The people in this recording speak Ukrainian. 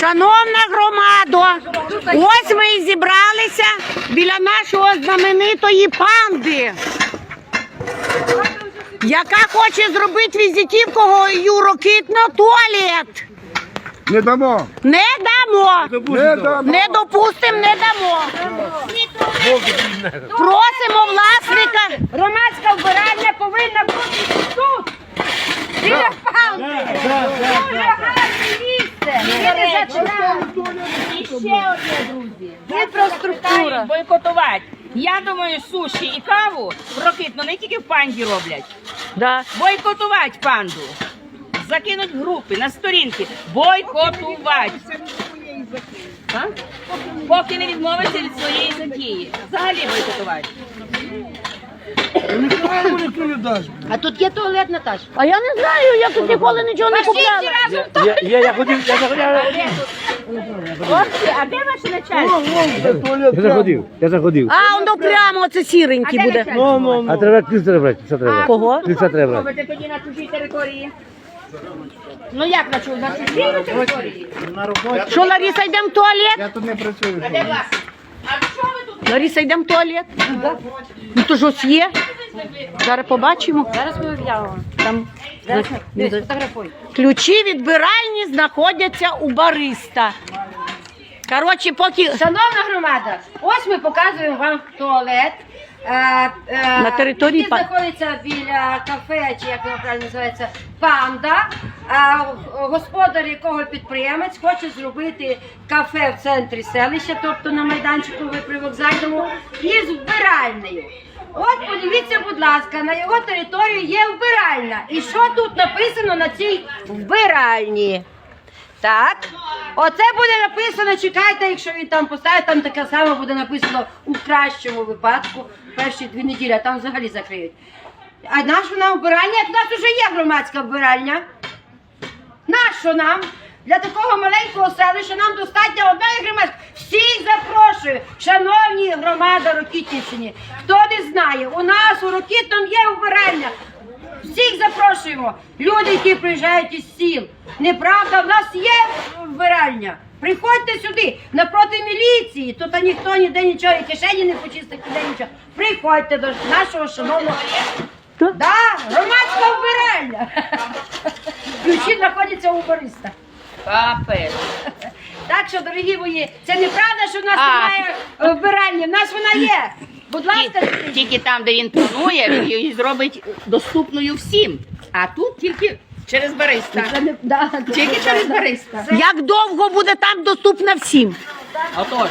Шановна громадо, ось ми і зібралися біля нашого знаменитої панди, яка хоче зробити візитівкового юрокітно туалет. Не дамо. Не дамо. Не дамо. Не допустимо, не дамо. Просимо власника. Громадська вбиральня повинна бути тут. Біля палки. І ще одне, друзі. Інфраструктура. Бойкотувати. Я думаю, суші і каву в Рокитно не тільки в панді роблять. Да. Бойкотувати панду. Закинуть групи на сторінки. Бойкотувати. А? Поки не відмовиться від своєї затії. Взагалі бойкотувати. А тут є туалет, Наташ. А я не знаю, я тут ніколи нічого не купляла. Я, я, я ходив, я заходив, Хлопці, а де ваше начальство? я заходив, я заходив. А, воно прямо оце сіренький буде. Ну, ну, ну. А треба ключ треба брати, ключа треба брати. Кого? Ключа треба брати. Робите тоді на чужій території. Ну як на чужій? На чужій території? Що, Лариса, йдемо в туалет? Я тут не працюю. А де власне? А що ви тут? Лариса, йдемо в туалет? Ну то ж ось є. Зараз побачимо. Зараз ми об'явимо. Там Зараз ми фотографуй. ключі відбиральні знаходяться у бариста. Коротше, поки Шановна громада, ось ми показуємо вам туалет. Е, е, На території який знаходиться біля кафе, чи як воно правильно називається, панда. Е, господар якого підприємець хоче зробити кафе в центрі селища, тобто на майданчику ви при вокзальному, із вбиральнею. От подивіться, будь ласка, на його території є вбиральня. І що тут написано на цій вбиральні? Так. Оце буде написано, чекайте, якщо він там поставить, там таке саме буде написано у кращому випадку перші дві неділі, а там взагалі закриють. А наша нам вбиральня, як в нас вже є громадська вбиральня. Нащо нам? Для такого маленького селища нам достатньо одної громадської. Всіх запрошую, шановні громада Рокітнівщини. Хто не знає, у нас у Рокітном є вбиральня. Всіх запрошуємо. Люди, які приїжджають із сіл. Неправда, в нас є вбиральня. Приходьте сюди, напроти міліції. Тут ніхто ніде нічого, і кишені не почистить, ніде нічого. Приходьте до нашого шановного. Да, громадська вбиральня. Ключі знаходяться у бариста. Капець. Так що, дорогі мої, це неправда, що в нас немає вбиральні. В нас вона є. Будь ласка, І Тільки там, де він планує, він її зробить доступною всім. А тут тільки через бариста. не да, Тільки через бариста. як довго буде там доступна всім? Отож.